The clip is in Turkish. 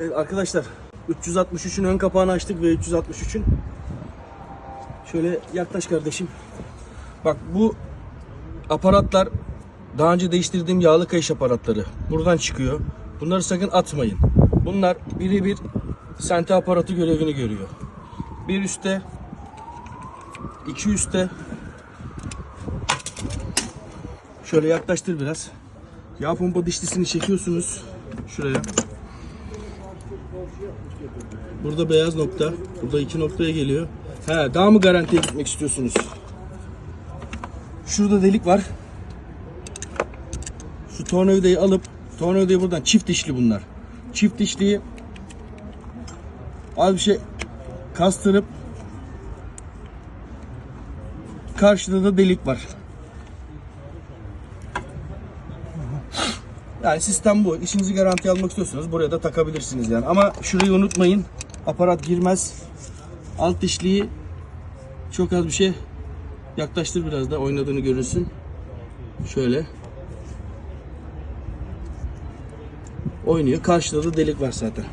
Evet arkadaşlar 363'ün ön kapağını açtık ve 363'ün şöyle yaklaş kardeşim. Bak bu aparatlar daha önce değiştirdiğim yağlı kayış aparatları. Buradan çıkıyor. Bunları sakın atmayın. Bunlar birebir sente aparatı görevini görüyor. Bir üstte, iki üstte. Şöyle yaklaştır biraz. Yağ pompa dişlisini çekiyorsunuz şuraya. Burada beyaz nokta. Burada iki noktaya geliyor. He, daha mı garantiye gitmek istiyorsunuz? Şurada delik var. Şu tornavidayı alıp tornavidayı buradan çift dişli bunlar. Çift dişliyi az bir şey kastırıp karşıda da delik var. Yani sistem bu. İşinizi garanti almak istiyorsanız buraya da takabilirsiniz yani. Ama şurayı unutmayın. Aparat girmez. Alt dişliği çok az bir şey yaklaştır biraz da oynadığını görürsün. Şöyle. Oynuyor. Karşıda da delik var zaten.